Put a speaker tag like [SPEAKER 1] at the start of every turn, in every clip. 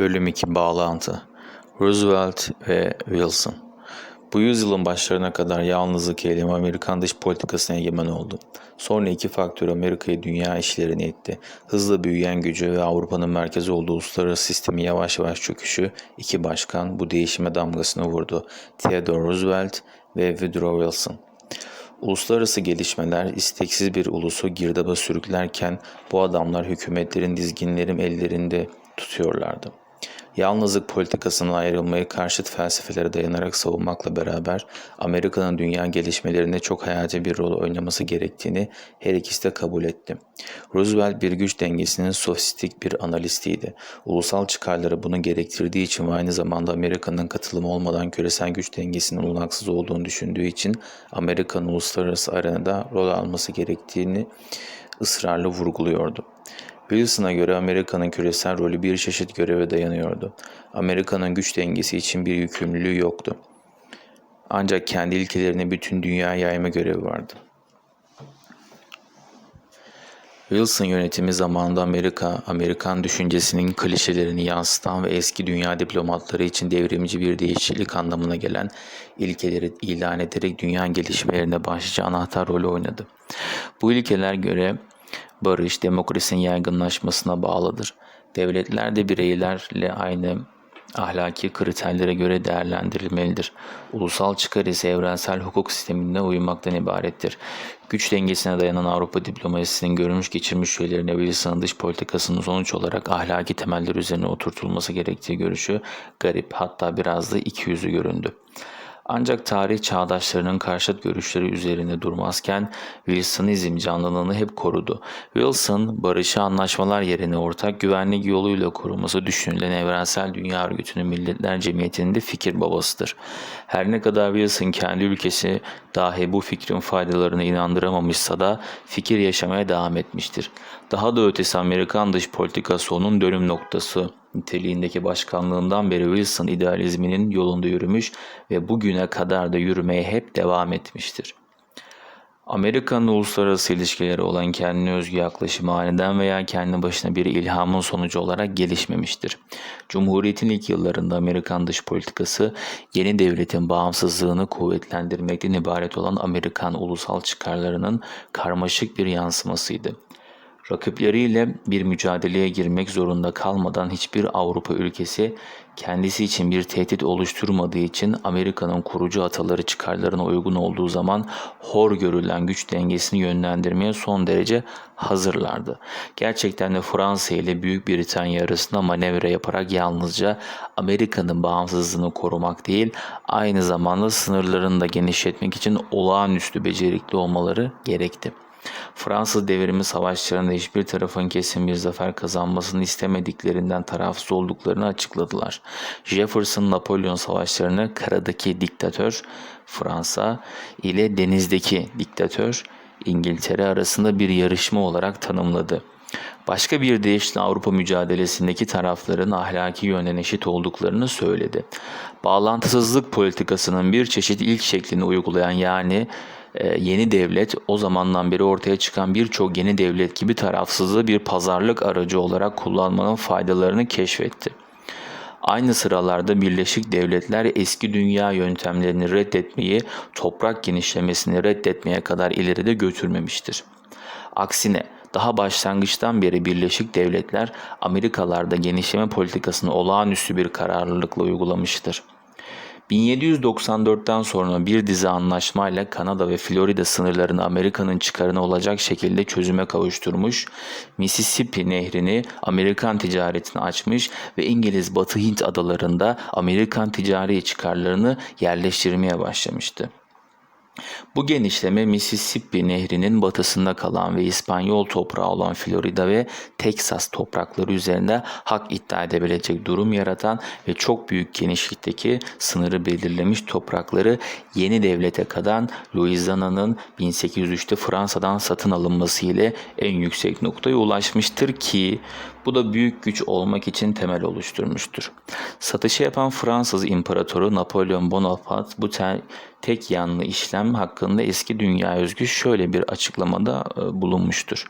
[SPEAKER 1] Bölüm 2 Bağlantı Roosevelt ve Wilson Bu yüzyılın başlarına kadar yalnızlık eylemi Amerikan dış politikasına egemen oldu. Sonra iki faktör Amerika'yı dünya işlerini etti. Hızla büyüyen gücü ve Avrupa'nın merkezi olduğu uluslararası sistemin yavaş yavaş çöküşü iki başkan bu değişime damgasını vurdu. Theodore Roosevelt ve Woodrow Wilson. Uluslararası gelişmeler isteksiz bir ulusu girdaba sürüklerken bu adamlar hükümetlerin dizginlerim ellerinde tutuyorlardı. Yalnızlık politikasına ayrılmayı karşıt felsefelere dayanarak savunmakla beraber Amerika'nın dünya gelişmelerinde çok hayati bir rol oynaması gerektiğini her ikisi de kabul etti. Roosevelt bir güç dengesinin sofistik bir analistiydi. Ulusal çıkarları bunu gerektirdiği için ve aynı zamanda Amerika'nın katılımı olmadan küresel güç dengesinin olaksız olduğunu düşündüğü için Amerika'nın uluslararası arenada rol alması gerektiğini ısrarla vurguluyordu. Wilson'a göre Amerika'nın küresel rolü bir çeşit göreve dayanıyordu. Amerika'nın güç dengesi için bir yükümlülüğü yoktu. Ancak kendi ilkelerini bütün dünyaya yayma görevi vardı. Wilson yönetimi zamanında Amerika, Amerikan düşüncesinin klişelerini yansıtan ve eski dünya diplomatları için devrimci bir değişiklik anlamına gelen ilkeleri ilan ederek dünya gelişmelerine başlıca anahtar rolü oynadı. Bu ilkeler göre barış, demokrasinin yaygınlaşmasına bağlıdır. Devletler de bireylerle aynı ahlaki kriterlere göre değerlendirilmelidir. Ulusal çıkar ise evrensel hukuk sistemine uymaktan ibarettir. Güç dengesine dayanan Avrupa diplomasisinin görmüş geçirmiş üyelerine Wilson'ın dış politikasının sonuç olarak ahlaki temeller üzerine oturtulması gerektiği görüşü garip hatta biraz da ikiyüzlü göründü. Ancak tarih çağdaşlarının karşıt görüşleri üzerine durmazken Wilsonizm canlılığını hep korudu. Wilson, barışı anlaşmalar yerine ortak güvenlik yoluyla koruması düşünülen evrensel dünya örgütünün Milletler Cemiyeti'nin de fikir babasıdır. Her ne kadar Wilson kendi ülkesi dahi bu fikrin faydalarına inandıramamışsa da fikir yaşamaya devam etmiştir. Daha da ötesi Amerikan dış politikası onun dönüm noktası niteliğindeki başkanlığından beri Wilson idealizminin yolunda yürümüş ve bugüne kadar da yürümeye hep devam etmiştir. Amerika'nın uluslararası ilişkileri olan kendine özgü yaklaşımı aniden veya kendi başına bir ilhamın sonucu olarak gelişmemiştir. Cumhuriyetin ilk yıllarında Amerikan dış politikası yeni devletin bağımsızlığını kuvvetlendirmekten ibaret olan Amerikan ulusal çıkarlarının karmaşık bir yansımasıydı. Rakipleriyle bir mücadeleye girmek zorunda kalmadan hiçbir Avrupa ülkesi kendisi için bir tehdit oluşturmadığı için Amerika'nın kurucu ataları çıkarlarına uygun olduğu zaman hor görülen güç dengesini yönlendirmeye son derece hazırlardı. Gerçekten de Fransa ile Büyük Britanya arasında manevra yaparak yalnızca Amerika'nın bağımsızlığını korumak değil, aynı zamanda sınırlarını da genişletmek için olağanüstü becerikli olmaları gerekti. Fransız devrimi savaşlarında hiçbir tarafın kesin bir zafer kazanmasını istemediklerinden tarafsız olduklarını açıkladılar. Jefferson Napolyon savaşlarını karadaki diktatör Fransa ile denizdeki diktatör İngiltere arasında bir yarışma olarak tanımladı. Başka bir deyişle Avrupa mücadelesindeki tarafların ahlaki yönden eşit olduklarını söyledi. Bağlantısızlık politikasının bir çeşit ilk şeklini uygulayan yani yeni devlet o zamandan beri ortaya çıkan birçok yeni devlet gibi tarafsızlığı bir pazarlık aracı olarak kullanmanın faydalarını keşfetti. Aynı sıralarda Birleşik Devletler eski dünya yöntemlerini reddetmeyi, toprak genişlemesini reddetmeye kadar ileride götürmemiştir. Aksine daha başlangıçtan beri Birleşik Devletler Amerikalarda genişleme politikasını olağanüstü bir kararlılıkla uygulamıştır. 1794'ten sonra bir dizi anlaşmayla Kanada ve Florida sınırlarını Amerika'nın çıkarına olacak şekilde çözüme kavuşturmuş, Mississippi nehrini Amerikan ticaretine açmış ve İngiliz Batı Hint adalarında Amerikan ticari çıkarlarını yerleştirmeye başlamıştı. Bu genişleme Mississippi nehrinin batısında kalan ve İspanyol toprağı olan Florida ve Teksas toprakları üzerinde hak iddia edebilecek durum yaratan ve çok büyük genişlikteki sınırı belirlemiş toprakları yeni devlete kadan Louisiana'nın 1803'te Fransa'dan satın alınması ile en yüksek noktaya ulaşmıştır ki bu da büyük güç olmak için temel oluşturmuştur. Satışı yapan Fransız İmparatoru Napolyon Bonaparte bu te tek yanlı işlem hakkında eski dünya özgü şöyle bir açıklamada e, bulunmuştur.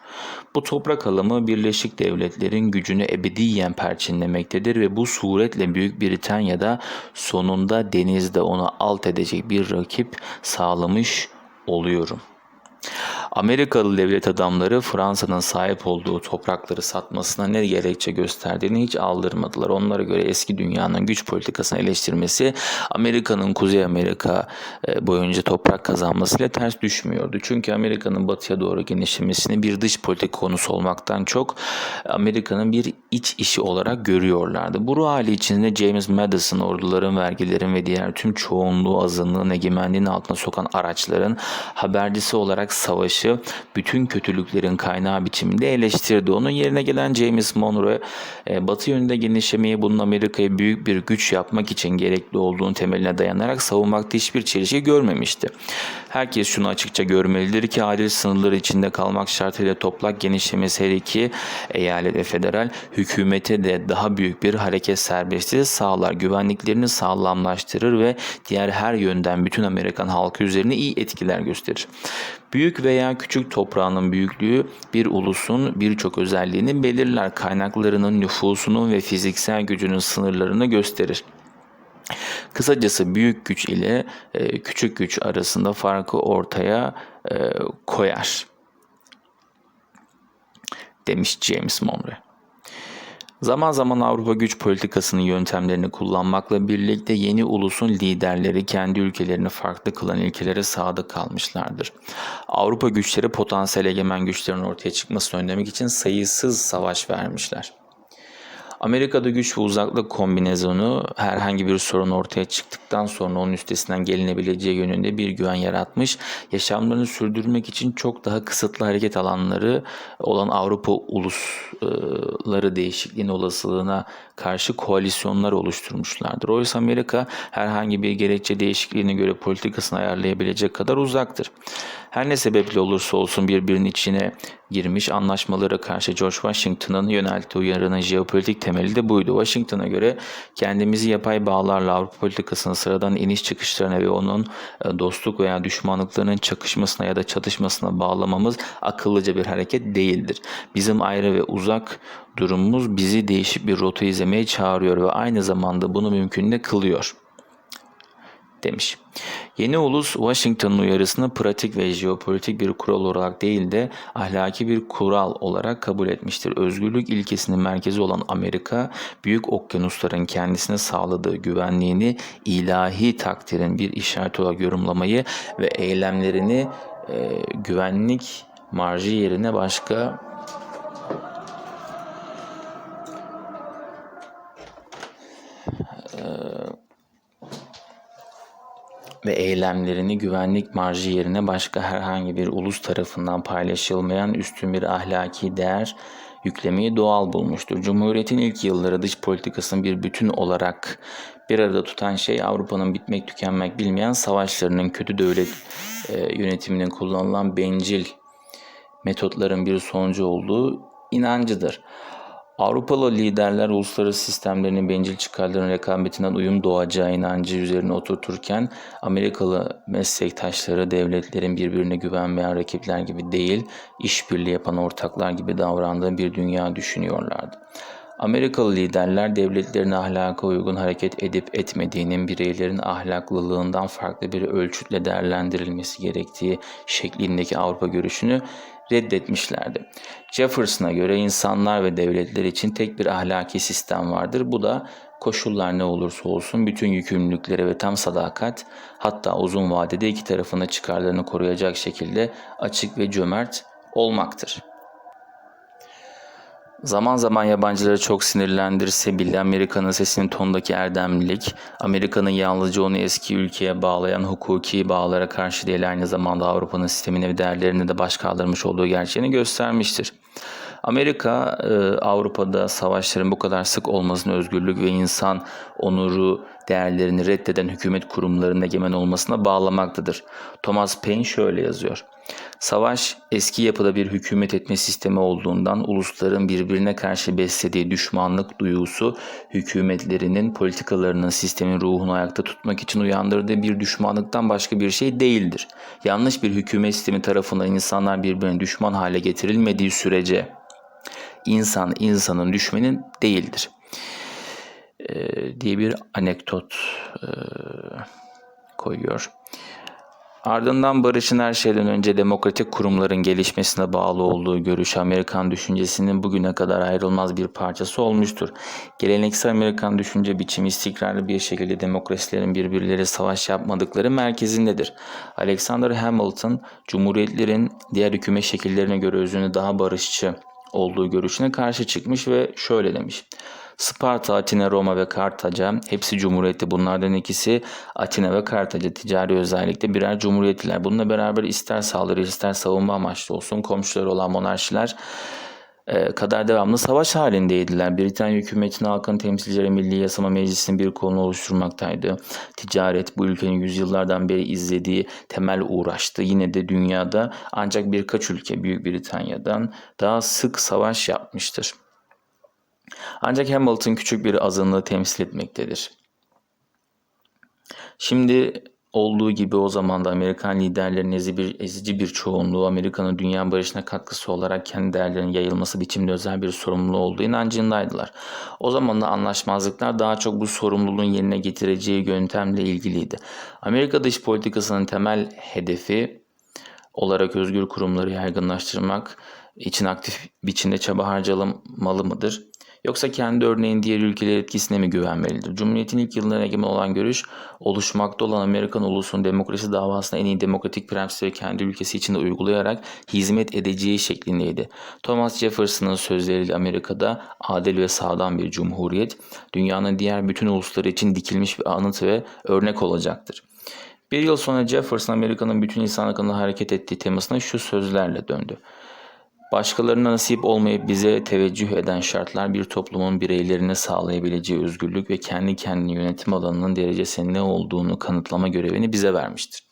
[SPEAKER 1] Bu toprak alımı Birleşik Devletler'in gücünü ebediyen perçinlemektedir ve bu suretle Büyük Britanya'da sonunda denizde onu alt edecek bir rakip sağlamış oluyorum. Amerikalı devlet adamları Fransa'nın sahip olduğu toprakları satmasına ne gerekçe gösterdiğini hiç aldırmadılar. Onlara göre eski dünyanın güç politikasını eleştirmesi Amerika'nın Kuzey Amerika e, boyunca toprak kazanmasıyla ters düşmüyordu. Çünkü Amerika'nın batıya doğru genişlemesini bir dış politika konusu olmaktan çok Amerika'nın bir iç işi olarak görüyorlardı. Bu ruh hali içinde James Madison orduların, vergilerin ve diğer tüm çoğunluğu azınlığın egemenliğinin altına sokan araçların habercisi olarak savaşı bütün kötülüklerin kaynağı biçiminde eleştirdi. Onun yerine gelen James Monroe e, batı yönünde genişlemeyi bunun Amerika'yı büyük bir güç yapmak için gerekli olduğunu temeline dayanarak savunmakta hiçbir çelişki görmemişti. Herkes şunu açıkça görmelidir ki adil sınırlar içinde kalmak şartıyla toprak genişlemesi her iki eyalet ve federal hükümete de daha büyük bir hareket serbestliği sağlar. Güvenliklerini sağlamlaştırır ve diğer her yönden bütün Amerikan halkı üzerine iyi etkiler gösterir. Büyük veya küçük toprağının büyüklüğü bir ulusun birçok özelliğini belirler. Kaynaklarının, nüfusunun ve fiziksel gücünün sınırlarını gösterir. Kısacası büyük güç ile e, küçük güç arasında farkı ortaya e, koyar demiş James Monroe. Zaman zaman Avrupa güç politikasının yöntemlerini kullanmakla birlikte yeni ulusun liderleri kendi ülkelerini farklı kılan ilkelere sadık kalmışlardır. Avrupa güçleri potansiyel egemen güçlerin ortaya çıkmasını önlemek için sayısız savaş vermişler. Amerika'da güç ve uzaklık kombinasyonu herhangi bir sorun ortaya çıktıktan sonra onun üstesinden gelinebileceği yönünde bir güven yaratmış. Yaşamlarını sürdürmek için çok daha kısıtlı hareket alanları olan Avrupa ulusları değişikliğin olasılığına karşı koalisyonlar oluşturmuşlardır. Oysa Amerika herhangi bir gerekçe değişikliğine göre politikasını ayarlayabilecek kadar uzaktır. Her ne sebeple olursa olsun birbirinin içine girmiş anlaşmalara karşı George Washington'ın yönelttiği uyarının jeopolitik temeli de buydu. Washington'a göre kendimizi yapay bağlarla Avrupa politikasının sıradan iniş çıkışlarına ve onun e, dostluk veya düşmanlıklarının çakışmasına ya da çatışmasına bağlamamız akıllıca bir hareket değildir. Bizim ayrı ve uzak durumumuz bizi değişik bir rota izlemeye çağırıyor ve aynı zamanda bunu mümkün de kılıyor demiş. Yeni ulus Washington'ın uyarısını pratik ve jeopolitik bir kural olarak değil de ahlaki bir kural olarak kabul etmiştir. Özgürlük ilkesinin merkezi olan Amerika, büyük okyanusların kendisine sağladığı güvenliğini ilahi takdirin bir işareti olarak yorumlamayı ve eylemlerini e, güvenlik marjı yerine başka ve eylemlerini güvenlik marjı yerine başka herhangi bir ulus tarafından paylaşılmayan üstün bir ahlaki değer yüklemeyi doğal bulmuştur. Cumhuriyetin ilk yılları dış politikasının bir bütün olarak bir arada tutan şey Avrupa'nın bitmek tükenmek bilmeyen savaşlarının kötü devlet e, yönetiminin kullanılan bencil metotların bir sonucu olduğu inancıdır. Avrupalı liderler uluslararası sistemlerinin bencil çıkarların rekabetinden uyum doğacağı inancı üzerine oturturken Amerikalı meslektaşları devletlerin birbirine güvenmeyen rakipler gibi değil, işbirliği yapan ortaklar gibi davrandığı bir dünya düşünüyorlardı. Amerikalı liderler devletlerin ahlaka uygun hareket edip etmediğinin bireylerin ahlaklılığından farklı bir ölçütle değerlendirilmesi gerektiği şeklindeki Avrupa görüşünü reddetmişlerdi. Jefferson'a göre insanlar ve devletler için tek bir ahlaki sistem vardır. Bu da koşullar ne olursa olsun bütün yükümlülüklere ve tam sadakat hatta uzun vadede iki tarafına çıkarlarını koruyacak şekilde açık ve cömert olmaktır. Zaman zaman yabancıları çok sinirlendirse bile Amerika'nın sesinin tonundaki erdemlilik, Amerika'nın yalnızca onu eski ülkeye bağlayan hukuki bağlara karşı değil aynı zamanda Avrupa'nın sistemine ve değerlerini de baş kaldırmış olduğu gerçeğini göstermiştir. Amerika e, Avrupa'da savaşların bu kadar sık olmasını özgürlük ve insan onuru değerlerini reddeden hükümet kurumlarının egemen olmasına bağlamaktadır. Thomas Paine şöyle yazıyor. Savaş eski yapıda bir hükümet etme sistemi olduğundan ulusların birbirine karşı beslediği düşmanlık duygusu hükümetlerinin politikalarının sistemin ruhunu ayakta tutmak için uyandırdığı bir düşmanlıktan başka bir şey değildir. Yanlış bir hükümet sistemi tarafından insanlar birbirine düşman hale getirilmediği sürece insan insanın düşmanı değildir. Ee, diye bir anekdot e, koyuyor. Ardından barışın her şeyden önce demokratik kurumların gelişmesine bağlı olduğu görüş Amerikan düşüncesinin bugüne kadar ayrılmaz bir parçası olmuştur. Geleneksel Amerikan düşünce biçimi istikrarlı bir şekilde demokrasilerin birbirleri savaş yapmadıkları merkezindedir. Alexander Hamilton, cumhuriyetlerin diğer hükümet şekillerine göre özünü daha barışçı olduğu görüşüne karşı çıkmış ve şöyle demiş. Sparta, Atina, Roma ve Kartaca hepsi cumhuriyetti. Bunlardan ikisi Atina ve Kartaca ticari özellikle birer cumhuriyettiler. Bununla beraber ister saldırı ister savunma amaçlı olsun komşuları olan monarşiler e, kadar devamlı savaş halindeydiler. Britanya hükümetinin halkın temsilcileri Milli Yasama Meclisi'nin bir kolunu oluşturmaktaydı. Ticaret bu ülkenin yüzyıllardan beri izlediği temel uğraştı. Yine de dünyada ancak birkaç ülke Büyük Britanya'dan daha sık savaş yapmıştır. Ancak Hamilton küçük bir azınlığı temsil etmektedir. Şimdi olduğu gibi o zaman da Amerikan liderlerinin ezici bir, ezici bir çoğunluğu Amerika'nın dünya barışına katkısı olarak kendi değerlerinin yayılması biçimde özel bir sorumluluğu olduğu inancındaydılar. O zaman da anlaşmazlıklar daha çok bu sorumluluğun yerine getireceği yöntemle ilgiliydi. Amerika dış politikasının temel hedefi olarak özgür kurumları yaygınlaştırmak için aktif biçimde çaba harcamalı mıdır? Yoksa kendi örneğin diğer ülkeler etkisine mi güvenmelidir? Cumhuriyetin ilk yıllarına egemen olan görüş oluşmakta olan Amerikan ulusunun demokrasi davasına en iyi demokratik prensipleri kendi ülkesi içinde uygulayarak hizmet edeceği şeklindeydi. Thomas Jefferson'ın sözleriyle Amerika'da adil ve sağdan bir cumhuriyet dünyanın diğer bütün ulusları için dikilmiş bir anıt ve örnek olacaktır. Bir yıl sonra Jefferson Amerika'nın bütün insanlık adına hareket ettiği temasına şu sözlerle döndü. Başkalarına nasip olmayıp bize teveccüh eden şartlar bir toplumun bireylerine sağlayabileceği özgürlük ve kendi kendini yönetim alanının derecesinin ne olduğunu kanıtlama görevini bize vermiştir.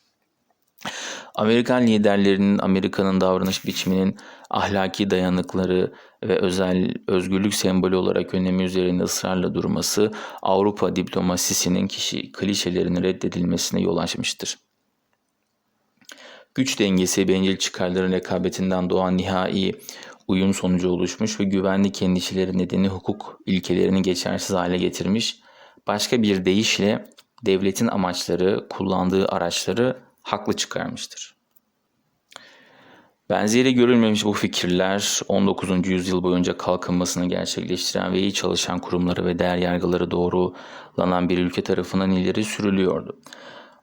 [SPEAKER 1] Amerikan liderlerinin Amerika'nın davranış biçiminin ahlaki dayanıkları ve özel özgürlük sembolü olarak önemi üzerinde ısrarla durması Avrupa diplomasisinin kişi klişelerinin reddedilmesine yol açmıştır. Güç dengesi bencil çıkarların rekabetinden doğan nihai uyum sonucu oluşmuş ve güvenlik endişeleri nedeni hukuk ilkelerini geçersiz hale getirmiş. Başka bir deyişle devletin amaçları, kullandığı araçları haklı çıkarmıştır. Benzeri görülmemiş bu fikirler 19. yüzyıl boyunca kalkınmasını gerçekleştiren ve iyi çalışan kurumları ve değer yargıları doğrulanan bir ülke tarafından ileri sürülüyordu.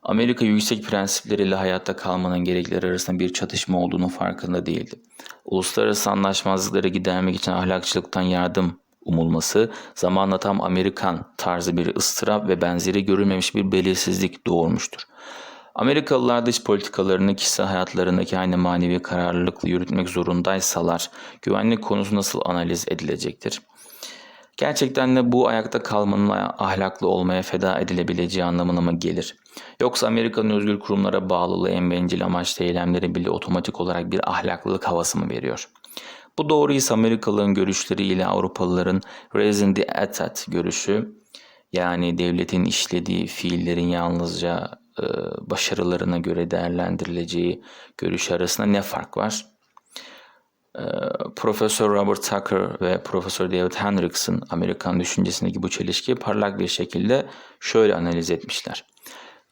[SPEAKER 1] Amerika yüksek prensipleriyle hayatta kalmanın gerekleri arasında bir çatışma olduğunu farkında değildi. Uluslararası anlaşmazlıkları gidermek için ahlakçılıktan yardım umulması zamanla tam Amerikan tarzı bir ıstırap ve benzeri görülmemiş bir belirsizlik doğurmuştur. Amerikalılar dış politikalarını kişisel hayatlarındaki aynı manevi kararlılıkla yürütmek zorundaysalar güvenlik konusu nasıl analiz edilecektir? Gerçekten de bu ayakta kalmanın ahlaklı olmaya feda edilebileceği anlamına mı gelir? Yoksa Amerika'nın özgür kurumlara bağlılığı en bencil amaçlı eylemleri bile otomatik olarak bir ahlaklılık havası mı veriyor? Bu doğruysa Amerikalıların görüşleri ile Avrupalıların raising the etat görüşü yani devletin işlediği fiillerin yalnızca e, başarılarına göre değerlendirileceği görüş arasında ne fark var? E, Profesör Robert Tucker ve Profesör David Hendrickson Amerikan düşüncesindeki bu çelişkiyi parlak bir şekilde şöyle analiz etmişler.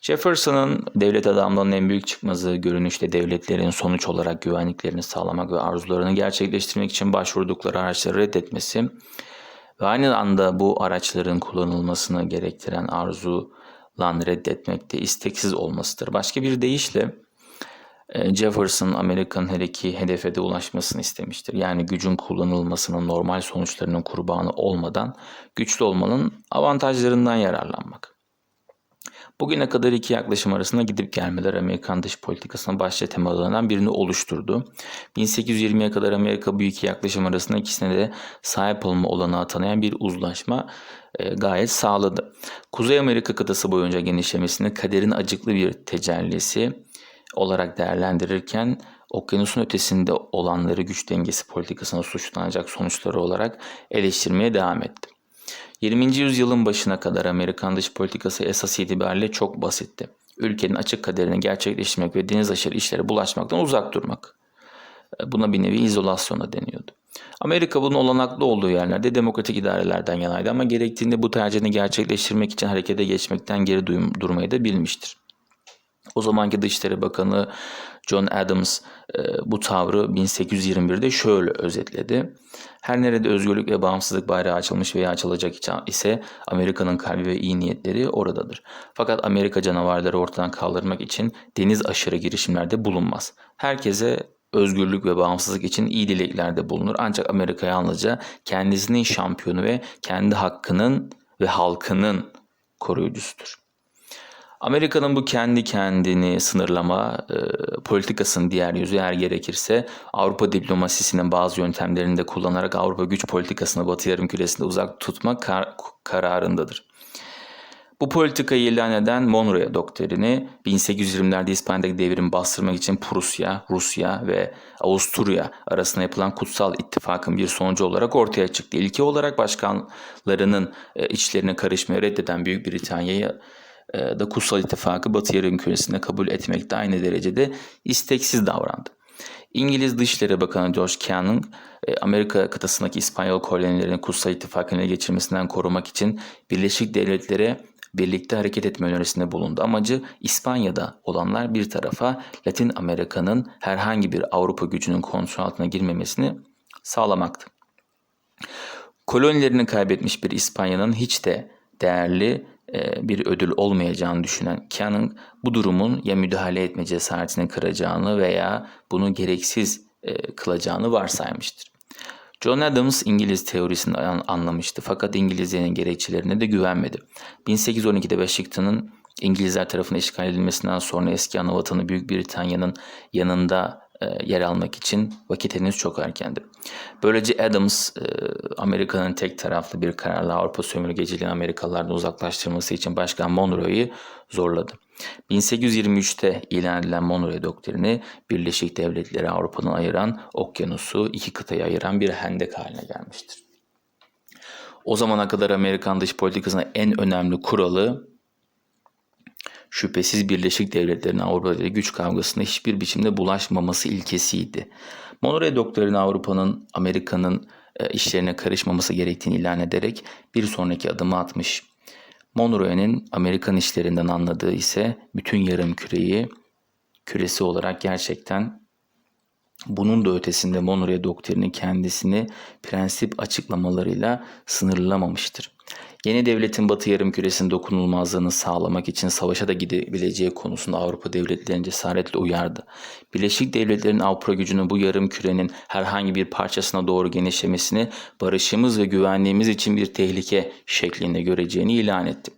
[SPEAKER 1] Jefferson'ın devlet adamlarının en büyük çıkmazı görünüşte devletlerin sonuç olarak güvenliklerini sağlamak ve arzularını gerçekleştirmek için başvurdukları araçları reddetmesi ve aynı anda bu araçların kullanılmasını gerektiren arzulan reddetmekte isteksiz olmasıdır. Başka bir deyişle Jefferson Amerika'nın her iki hedefe de ulaşmasını istemiştir. Yani gücün kullanılmasının normal sonuçlarının kurbanı olmadan güçlü olmanın avantajlarından yararlanmak. Bugüne kadar iki yaklaşım arasında gidip gelmeler Amerikan dış politikasına başlıca temalarından birini oluşturdu. 1820'ye kadar Amerika bu iki yaklaşım arasında ikisine de sahip olma olanağı tanıyan bir uzlaşma e, gayet sağladı. Kuzey Amerika kıtası boyunca genişlemesini kaderin acıklı bir tecellisi olarak değerlendirirken okyanusun ötesinde olanları güç dengesi politikasına suçlanacak sonuçları olarak eleştirmeye devam etti. 20. yüzyılın başına kadar Amerikan dış politikası esas itibariyle çok basitti. Ülkenin açık kaderini gerçekleştirmek ve deniz aşırı işlere bulaşmaktan uzak durmak. Buna bir nevi izolasyon da deniyordu. Amerika bunun olanaklı olduğu yerlerde demokratik idarelerden yanaydı ama gerektiğinde bu tercihini gerçekleştirmek için harekete geçmekten geri durmayı da bilmiştir. O zamanki Dışişleri Bakanı John Adams e, bu tavrı 1821'de şöyle özetledi. Her nerede özgürlük ve bağımsızlık bayrağı açılmış veya açılacak ise Amerika'nın kalbi ve iyi niyetleri oradadır. Fakat Amerika canavarları ortadan kaldırmak için deniz aşırı girişimlerde bulunmaz. Herkese özgürlük ve bağımsızlık için iyi dileklerde bulunur. Ancak Amerika yalnızca kendisinin şampiyonu ve kendi hakkının ve halkının koruyucusudur. Amerika'nın bu kendi kendini sınırlama e, politikasının diğer yüzü eğer gerekirse Avrupa diplomasisinin bazı yöntemlerini de kullanarak Avrupa güç politikasını Batı yarımküresinde uzak tutma kar kararındadır. Bu politikayı ilan eden Monroe doktrini 1820'lerde İspanya'daki devrimi bastırmak için Prusya, Rusya ve Avusturya arasında yapılan kutsal ittifakın bir sonucu olarak ortaya çıktı. İlke olarak başkanlarının e, içlerine karışmayı reddeden Büyük Britanya'yı da kutsal ittifakı Batı yarımküresinde kabul etmekte aynı derecede isteksiz davrandı. İngiliz Dışişleri Bakanı George Kennan, e, Amerika kıtasındaki İspanyol kolonilerini kutsal ittifakın ele geçirmesinden korumak için Birleşik Devletlere birlikte hareket etme önerisinde bulundu. Amacı İspanya'da olanlar bir tarafa Latin Amerika'nın herhangi bir Avrupa gücünün kontrol altına girmemesini sağlamaktı. Kolonilerini kaybetmiş bir İspanya'nın hiç de değerli e, bir ödül olmayacağını düşünen Cannon bu durumun ya müdahale etme cesaretini kıracağını veya bunu gereksiz e, kılacağını varsaymıştır. John Adams İngiliz teorisini anlamıştı fakat İngilizlerin gerekçelerine de güvenmedi. 1812'de Washington'ın İngilizler tarafından işgal edilmesinden sonra eski ana vatanı Büyük Britanya'nın yanında e, yer almak için vakit henüz çok erkendi. Böylece Adams e, Amerika'nın tek taraflı bir kararla Avrupa sömürgeciliğini Amerikalılardan uzaklaştırması için Başkan Monroe'yu zorladı. 1823'te ilan edilen Monroe doktrini Birleşik Devletleri Avrupa'dan ayıran okyanusu iki kıtaya ayıran bir hendek haline gelmiştir. O zamana kadar Amerikan dış politikasının en önemli kuralı şüphesiz Birleşik Devletler'in Avrupa'daki güç kavgasında hiçbir biçimde bulaşmaması ilkesiydi. Monroe doktrini Avrupa'nın, Amerika'nın e, işlerine karışmaması gerektiğini ilan ederek bir sonraki adımı atmış. Monroe'nin Amerikan işlerinden anladığı ise bütün yarım küreyi küresi olarak gerçekten bunun da ötesinde Monroe doktrini kendisini prensip açıklamalarıyla sınırlamamıştır. Yeni devletin Batı yarımküresinin dokunulmazlığını sağlamak için savaşa da gidebileceği konusunda Avrupa devletlerini cesaretle uyardı. Birleşik Devletler'in Avrupa gücünün bu yarım kürenin herhangi bir parçasına doğru genişlemesini barışımız ve güvenliğimiz için bir tehlike şeklinde göreceğini ilan etti.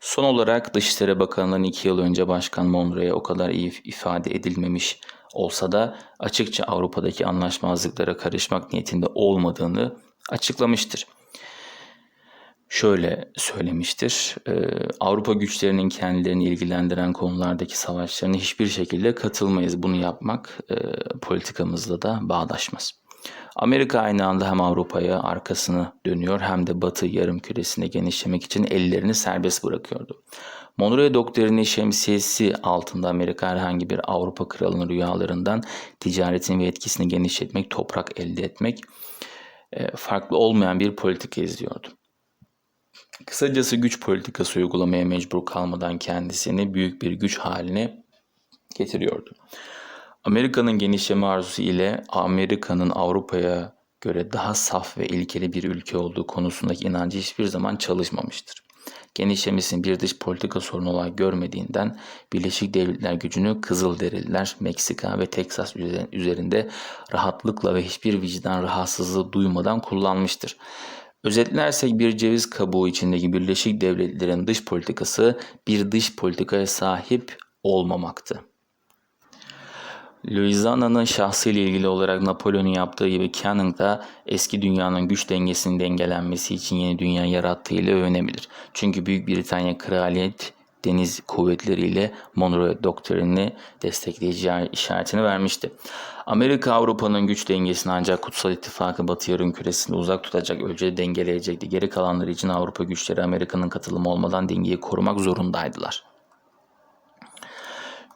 [SPEAKER 1] Son olarak Dışişleri Bakanlığı'nın iki yıl önce Başkan Monroe'ye o kadar iyi ifade edilmemiş olsa da açıkça Avrupa'daki anlaşmazlıklara karışmak niyetinde olmadığını açıklamıştır şöyle söylemiştir. Avrupa güçlerinin kendilerini ilgilendiren konulardaki savaşlarına hiçbir şekilde katılmayız. Bunu yapmak politikamızla da bağdaşmaz. Amerika aynı anda hem Avrupa'ya arkasını dönüyor hem de Batı yarım küresine genişlemek için ellerini serbest bırakıyordu. Monroe doktrini şemsiyesi altında Amerika herhangi bir Avrupa kralının rüyalarından ticaretin ve etkisini genişletmek, toprak elde etmek farklı olmayan bir politika izliyordu. Kısacası güç politikası uygulamaya mecbur kalmadan kendisini büyük bir güç haline getiriyordu. Amerika'nın genişleme arzusu ile Amerika'nın Avrupa'ya göre daha saf ve ilkeli bir ülke olduğu konusundaki inancı hiçbir zaman çalışmamıştır. Genişlemesini bir dış politika sorunu olarak görmediğinden Birleşik Devletler gücünü Kızılderililer, Meksika ve Teksas üzerinde rahatlıkla ve hiçbir vicdan rahatsızlığı duymadan kullanmıştır. Özetlersek bir ceviz kabuğu içindeki Birleşik Devletler'in dış politikası bir dış politikaya sahip olmamaktı. Louisiana'nın şahsıyla ilgili olarak Napolyon'un yaptığı gibi Canning da eski dünyanın güç dengesinin dengelenmesi için yeni dünya yarattığı ile övünebilir. Çünkü Büyük Britanya kraliyet deniz kuvvetleriyle Monroe doktrinini destekleyeceği işaretini vermişti. Amerika Avrupa'nın güç dengesini ancak Kutsal İttifakı Batı Yarımküresi'nde uzak tutacak ölçüde dengeleyecekti. Geri kalanları için Avrupa güçleri Amerika'nın katılımı olmadan dengeyi korumak zorundaydılar.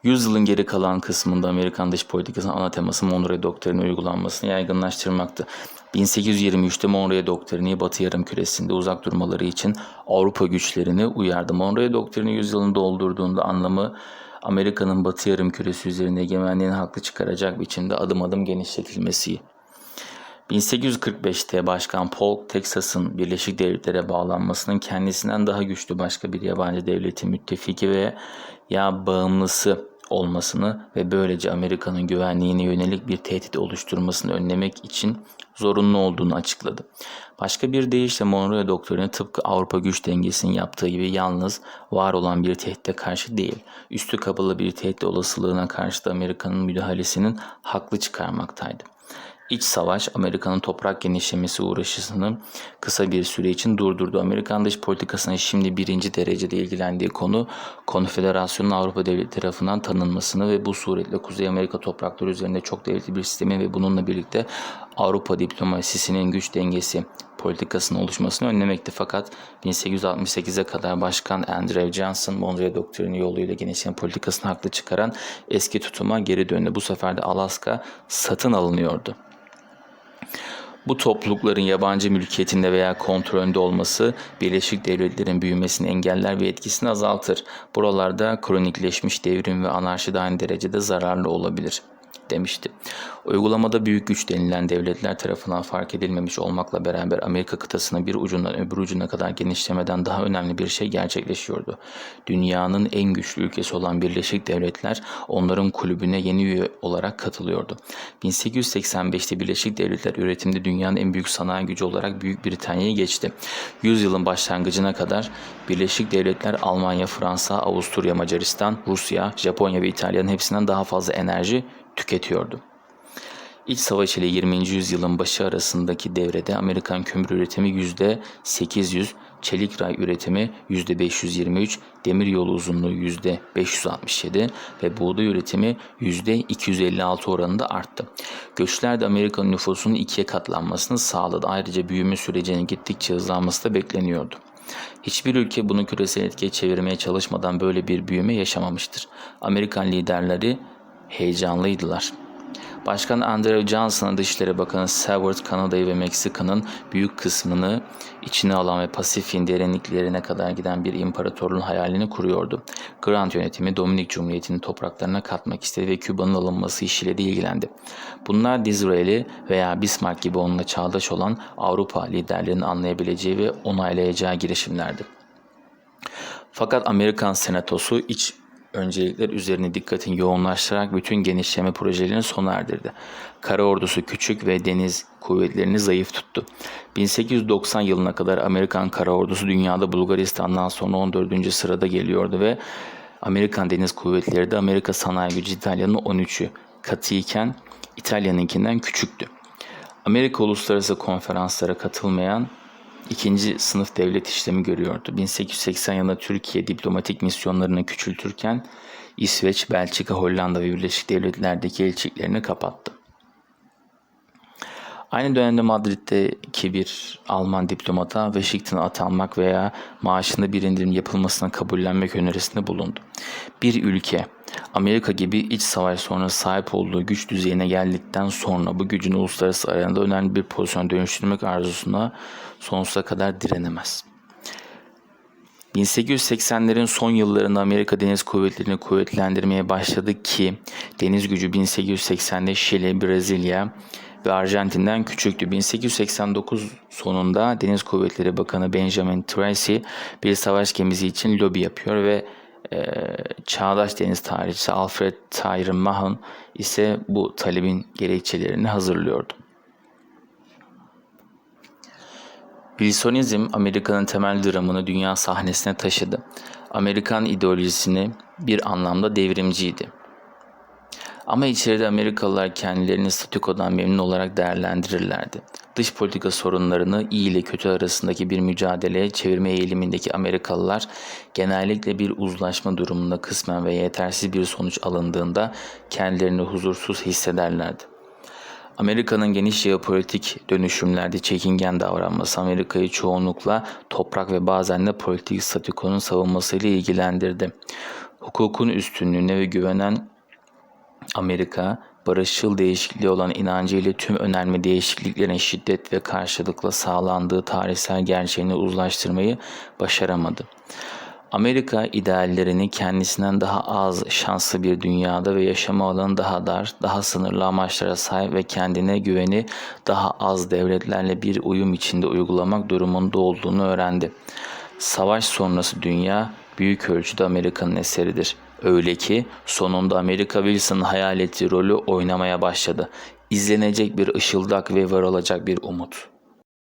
[SPEAKER 1] Yüzyılın geri kalan kısmında Amerikan dış politikasının ana teması Monroe doktrini uygulanmasını yaygınlaştırmaktı. 1823'te Monroe doktrini Batı Yarımküresi'nde uzak durmaları için Avrupa güçlerini uyardı. Monroe doktrini yüzyılını doldurduğunda anlamı Amerika'nın Batı Yarımküresi üzerinde egemenliğini haklı çıkaracak biçimde adım adım genişletilmesi 1845'te Başkan Polk, Teksas'ın Birleşik Devletlere bağlanmasının kendisinden daha güçlü başka bir yabancı devletin müttefiki ve ya bağımlısı olmasını ve böylece Amerika'nın güvenliğine yönelik bir tehdit oluşturmasını önlemek için zorunlu olduğunu açıkladı. Başka bir deyişle Monroe doktrini tıpkı Avrupa güç dengesinin yaptığı gibi yalnız var olan bir tehditte karşı değil, üstü kapalı bir tehdit olasılığına karşı da Amerika'nın müdahalesinin haklı çıkarmaktaydı. İç savaş Amerika'nın toprak genişlemesi uğraşısını kısa bir süre için durdurdu. Amerikan dış politikasının şimdi birinci derecede ilgilendiği konu Konfederasyonun Avrupa devletleri tarafından tanınmasını ve bu suretle Kuzey Amerika toprakları üzerinde çok devletli bir sistemi ve bununla birlikte Avrupa diplomasisinin güç dengesi politikasının oluşmasını önlemekti. Fakat 1868'e kadar Başkan Andrew Johnson Monroe doktrini yoluyla genişleyen politikasını haklı çıkaran eski tutuma geri döndü. Bu sefer de Alaska satın alınıyordu. Bu toplulukların yabancı mülkiyetinde veya kontrolünde olması Birleşik Devletler'in büyümesini engeller ve etkisini azaltır. Buralarda kronikleşmiş devrim ve anarşi de aynı derecede zararlı olabilir.'' Demişti. Uygulamada büyük güç denilen devletler tarafından fark edilmemiş olmakla beraber Amerika kıtasına bir ucundan öbür ucuna kadar genişlemeden daha önemli bir şey gerçekleşiyordu. Dünyanın en güçlü ülkesi olan Birleşik Devletler onların kulübüne yeni üye olarak katılıyordu. 1885'te Birleşik Devletler üretimde dünyanın en büyük sanayi gücü olarak Büyük Britanya'yı geçti. Yüzyılın başlangıcına kadar Birleşik Devletler Almanya, Fransa, Avusturya, Macaristan, Rusya, Japonya ve İtalya'nın hepsinden daha fazla enerji tüketiyordu. İç savaş ile 20. yüzyılın başı arasındaki devrede Amerikan kömür üretimi %800, çelik ray üretimi %523, demir yolu uzunluğu %567 ve buğday üretimi %256 oranında arttı. Göçler de Amerikan nüfusunun ikiye katlanmasını sağladı. Ayrıca büyüme sürecinin gittikçe hızlanması da bekleniyordu. Hiçbir ülke bunu küresel etkiye çevirmeye çalışmadan böyle bir büyüme yaşamamıştır. Amerikan liderleri heyecanlıydılar. Başkan Andrew Johnson'ın Dışişleri Bakanı Seward Kanada'yı ve Meksika'nın büyük kısmını içine alan ve Pasifik'in derinliklerine kadar giden bir imparatorluğun hayalini kuruyordu. Grant yönetimi Dominik Cumhuriyeti'nin topraklarına katmak istedi ve Küba'nın alınması işiyle de ilgilendi. Bunlar Disraeli veya Bismarck gibi onunla çağdaş olan Avrupa liderlerinin anlayabileceği ve onaylayacağı girişimlerdi. Fakat Amerikan Senatosu iç öncelikler üzerine dikkatin yoğunlaştırarak bütün genişleme projelerini sona erdirdi. Kara ordusu küçük ve deniz kuvvetlerini zayıf tuttu. 1890 yılına kadar Amerikan kara ordusu dünyada Bulgaristan'dan sonra 14. sırada geliyordu ve Amerikan deniz kuvvetleri de Amerika sanayi gücü İtalya'nın 13'ü katı iken İtalya'nınkinden küçüktü. Amerika uluslararası konferanslara katılmayan ikinci sınıf devlet işlemi görüyordu. 1880 yılında Türkiye diplomatik misyonlarını küçültürken İsveç, Belçika, Hollanda ve Birleşik Devletler'deki elçiliklerini kapattı. Aynı dönemde Madrid'deki bir Alman diplomata Washington'a atanmak veya maaşında bir indirim yapılmasına kabullenmek önerisinde bulundu. Bir ülke Amerika gibi iç savaş sonra sahip olduğu güç düzeyine geldikten sonra bu gücün uluslararası arenada önemli bir pozisyon dönüştürmek arzusuna sonsuza kadar direnemez. 1880'lerin son yıllarında Amerika Deniz Kuvvetleri'ni kuvvetlendirmeye başladı ki deniz gücü 1880'de Şili, Brezilya ve Arjantin'den küçüktü. 1889 sonunda Deniz Kuvvetleri Bakanı Benjamin Tracy bir savaş gemisi için lobi yapıyor ve e, çağdaş deniz tarihçisi Alfred Tyrone Mahon ise bu talebin gerekçelerini hazırlıyordu. Wilsonizm Amerika'nın temel dramını dünya sahnesine taşıdı. Amerikan ideolojisini bir anlamda devrimciydi. Ama içeride Amerikalılar kendilerini statükodan memnun olarak değerlendirirlerdi. dış politika sorunlarını iyi ile kötü arasındaki bir mücadeleye çevirme eğilimindeki Amerikalılar genellikle bir uzlaşma durumunda kısmen ve yetersiz bir sonuç alındığında kendilerini huzursuz hissederlerdi. Amerika'nın geniş jeopolitik dönüşümlerde çekingen davranması Amerika'yı çoğunlukla toprak ve bazen de politik statükonun savunmasıyla ilgilendirdi. Hukukun üstünlüğüne ve güvenen Amerika, barışçıl değişikliğe olan inancıyla tüm önemli değişikliklerin şiddet ve karşılıkla sağlandığı tarihsel gerçeğini uzlaştırmayı başaramadı. Amerika ideallerini kendisinden daha az şanslı bir dünyada ve yaşama alanı daha dar, daha sınırlı amaçlara sahip ve kendine güveni daha az devletlerle bir uyum içinde uygulamak durumunda olduğunu öğrendi. Savaş sonrası dünya büyük ölçüde Amerika'nın eseridir. Öyle ki sonunda Amerika Wilson'ın hayal ettiği rolü oynamaya başladı. İzlenecek bir ışıldak ve var olacak bir umut.